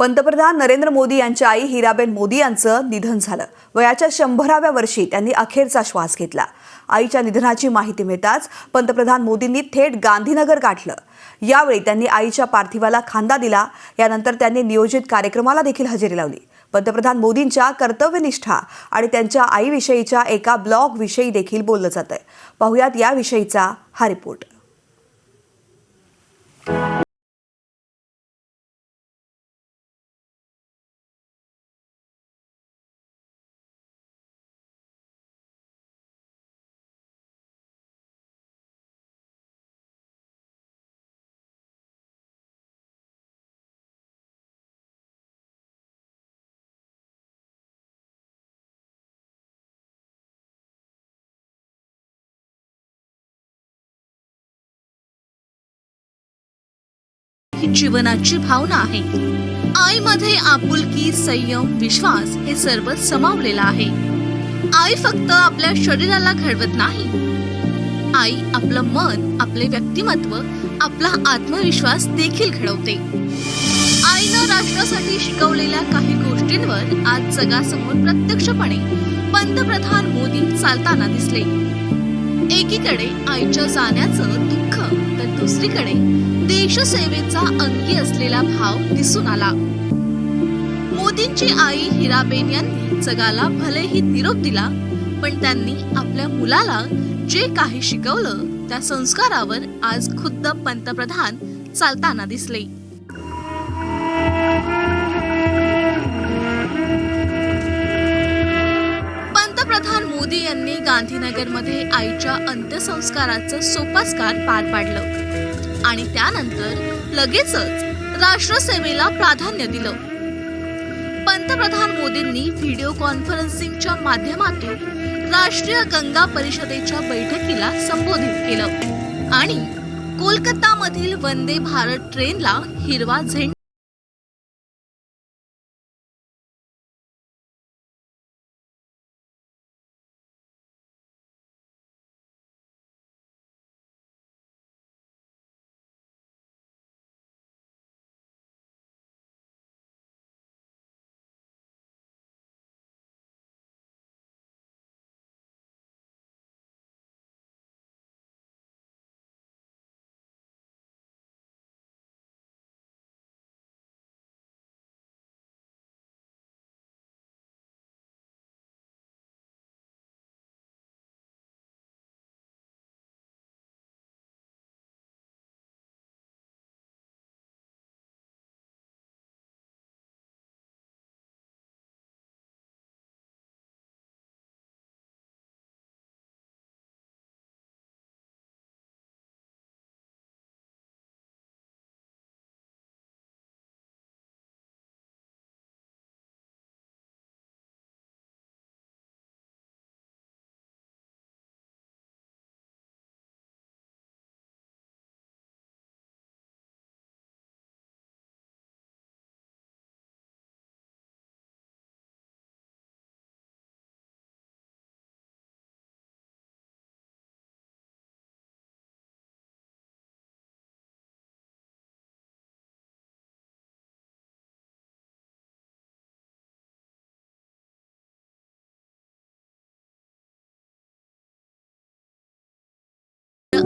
पंतप्रधान नरेंद्र मोदी यांच्या आई हिराबेन मोदी यांचं निधन झालं. वयाच्या शंभराव्या वर्षी त्यांनी अखेरचा श्वास घेतला. आईच्या निधनाची माहिती मिळताच पंतप्रधान मोदींनी थेट गांधीनगर गाठलं. यावेळी त्यांनी आईच्या पार्थिवाला खांदा दिला. यानंतर त्यांनी नियोजित कार्यक्रमाला देखील हजेरी लावली. पंतप्रधान मोदींच्या कर्तव्यनिष्ठा आणि त्यांच्या आईविषयीच्या एका ब्लॉगविषयी देखील बोललं जातंय. पाहुयात याविषयीचा हा रिपोर्ट. ही जीवनाची भावना आहे. आईमध्ये आपुलकी संयम विश्वास हे सर्व समावलेलं आहे. आई फक्त आपल्या शरीराला घडवत नाही. आई आपलं मन आपले व्यक्तिमत्व आपला आत्मविश्वास देखील घडवते. आईनं राष्ट्रासाठी शिकवलेल्या काही गोष्टींवर आज जगासमोर प्रत्यक्षपणे पंतप्रधान मोदी चालताना दिसले. एकीकडे आईच्या जाण्याचं तर दुसरीकडे देशसेवेचा अंगी असलेला भाव दिसून आला. मोदींची आई हिराबेन यांनी जगाला भलेही निरोप दिला पण त्यांनी आपल्या मुलाला जे काही शिकवलं त्या संस्कारावर आज खुद्द पंतप्रधान चालताना दिसले. गांधीनगरमध्ये आईच्या अंत्यसंस्काराचं सोपस्कार पार पाडलं. आणि त्यानंतर लगेचच राष्ट्रसेवेला प्राधान्य दिलं. पंतप्रधान मोदींनी व्हिडिओ कॉन्फरन्सिंगच्या माध्यमातून राष्ट्रीय गंगा परिषदेच्या बैठकीला संबोधित केलं. आणि कोलकातामधील वंदे भारत ट्रेनला हिरवा झेंडा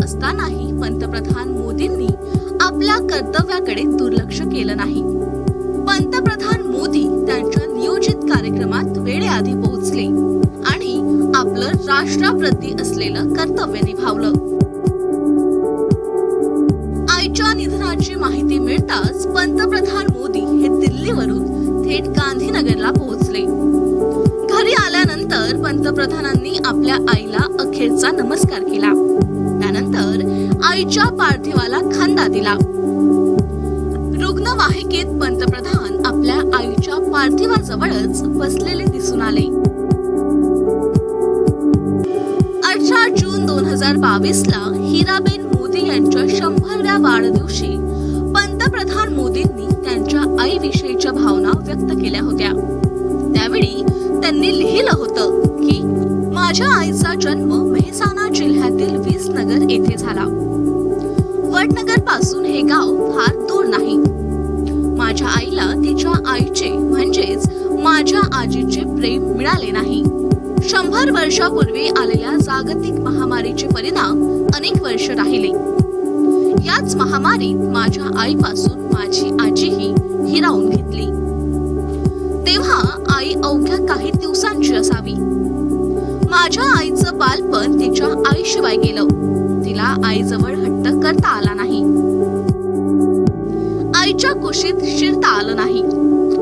असतानाही पंतप्रधान मोदींनी आपल्या कर्तव्याकडे दुर्लक्ष केलं नाही. पंतप्रधान मोदी त्यांच्या नियोजित कार्यक्रमात वेळेआधी पोहोचले आणि आपलं राष्ट्राप्रती असलेलं कर्तव्य निभावलं. आईच्या निधनाची माहिती मिळताच पंतप्रधान मोदी हे दिल्लीवरून थेट गांधीनगरला पोहोचले. घरी आल्यानंतर पंतप्रधानांनी आपल्या आईला अखेरचा नमस्कार केला. त्यानंतर आईच्या पार्थिवाला खांदा दिला. रुग्णवाहिकेत पंतप्रधान आपल्या आईच्या पार्थिवाजवळच बसलेले दिसून आले. अठरा जून दोन हजार बावीस ला हिराबेन मोदी यांच्या शंभरव्या वाढदिवशी पंतप्रधान मोदींनी त्यांच्या आईविषयीच्या भावना व्यक्त केल्या होत्या. त्यावेळी त्यांनी लिहिलं होतं की माझ्या आईचा जन्म वडनगर येथे झाला. वडनगरपासून हे गाव फार दूर नाही. माझ्या आईला तिच्या आईचे म्हणजेच माझ्या आजीचे प्रेम मिळाले नाही. शंभर वर्षापूर्वी आलेल्या जागतिक महामारीचे परिणाम अनेक वर्ष राहिले. याच महामारीत माझ्या आईपासून माझी आजीही हिरावून घेतली. तेव्हा आई अवघ्या काही दिवसांची असावी. माझ्या आईचं बालपण तिच्या आईशिवाय गेलं. तिला आईजवळ हट्ट करता आला नाही. आईच्या कुशीत शिरता आलं नाही.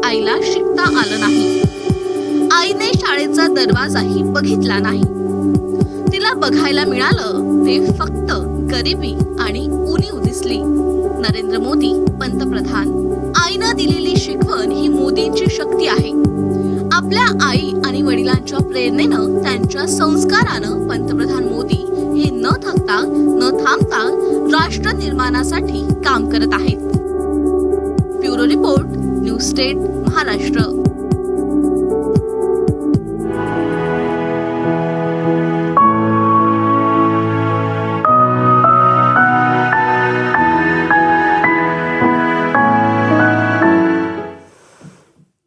आईला शिकता आलं नाही. आईने शाळेचा दरवाजाही बघितला नाही. तिला बघायला मिळालं ते फक्त गरिबी आणि उणीव दिसली. नरेंद्र मोदी पंतप्रधान. आईनं दिलेली शिकवण ही मोदींची शक्ती आहे. आपल्या आई आणि वडिलांच्या प्रेरणेनं त्यांच्या संस्कारानं पंतप्रधान मोदी न थकता न थांबता राष्ट्र निर्माणासाठी काम करत आहेत. Bureau report news state Maharashtra.